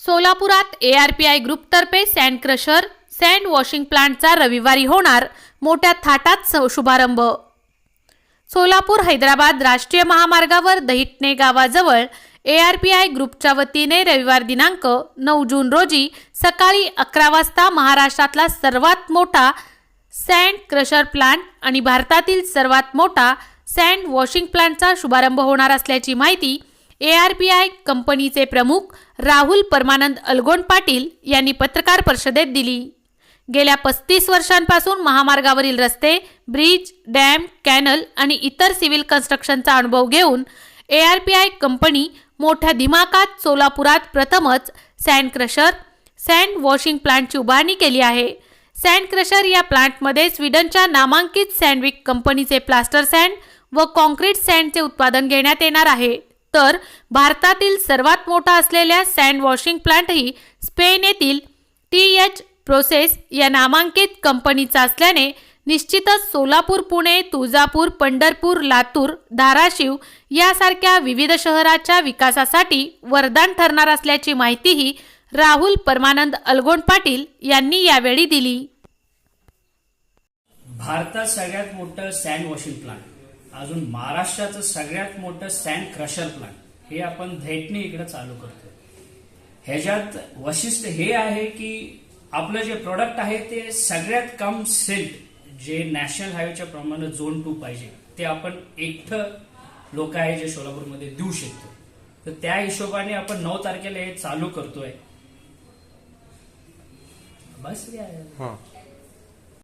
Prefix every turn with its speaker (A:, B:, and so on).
A: सोलापुरात एआरपीआय ग्रुपतर्फे sand crusher sand washing प्लांटचा रविवारी होणार मोठ्या थाटात शुभारंभ. सोलापूर हैदराबाद राष्ट्रीय महामार्गावर दहिटणे गावाजवळ एआरपीआय ग्रुपच्या वतीने रविवार दिनांक नऊ जून रोजी सकाळी अकरा वाजता महाराष्ट्रातला सर्वात मोठा सँड क्रशर प्लांट आणि भारतातील सर्वात मोठा सँड वॉशिंग प्लांटचा शुभारंभ होणार असल्याची माहिती एआरबीआय कंपनीचे प्रमुख राहुल परमानंद अलगोंड पाटील यांनी पत्रकार परिषदेत दिली. गेल्या पस्तीस वर्षांपासून महामार्गावरील रस्ते ब्रिज डॅम कॅनल आणि इतर सिव्हिल कन्स्ट्रक्शनचा अनुभव घेऊन एआरपीआय कंपनी मोठ्या दिमाकात सोलापुरात प्रथमच सँड क्रशर सँड वॉशिंग प्लांटची उभारणी केली आहे. सँड क्रशर या प्लांटमध्ये स्वीडनच्या नामांकित सँडविक कंपनीचे प्लास्टर सँड व कॉन्क्रीट सँडचे उत्पादन घेण्यात येणार आहे. तर भारतातील सर्वात मोठा असलेल्या सँड वॉशिंग प्लांटही स्पेन येथील टी एच प्रोसेस या नामांकित कंपनीचा असल्याने निश्चितच सोलापूर पुणे तुळजापूर पंढरपूर लातूर धाराशिव यासारख्या विविध शहराच्या विकासासाठी वरदान ठरणार असल्याची माहितीही राहुल परमानंद अलगोंड पाटील यांनी यावेळी दिली.
B: भारतात सगळ्यात मोठं सँड वॉशिंग प्लांट. अजून महाराष्ट्राचं सगळ्यात मोठं सँड क्रशर प्लांट हे आपण धैटने इकडे चालू करतो ह्याच्यात वैशिष्ट्य हे आहे की आपलं जे प्रोडक्ट आहे ते सगळ्यात कम सिल्ट जे नॅशनल हायवेच्या प्रमाणे झोन टू पाहिजे ते आपण एकटं लोक आहे जे सोलापूरमध्ये देऊ शकतो. तर त्या हिशोबाने आपण नऊ तारखेला हे चालू करतोय. बस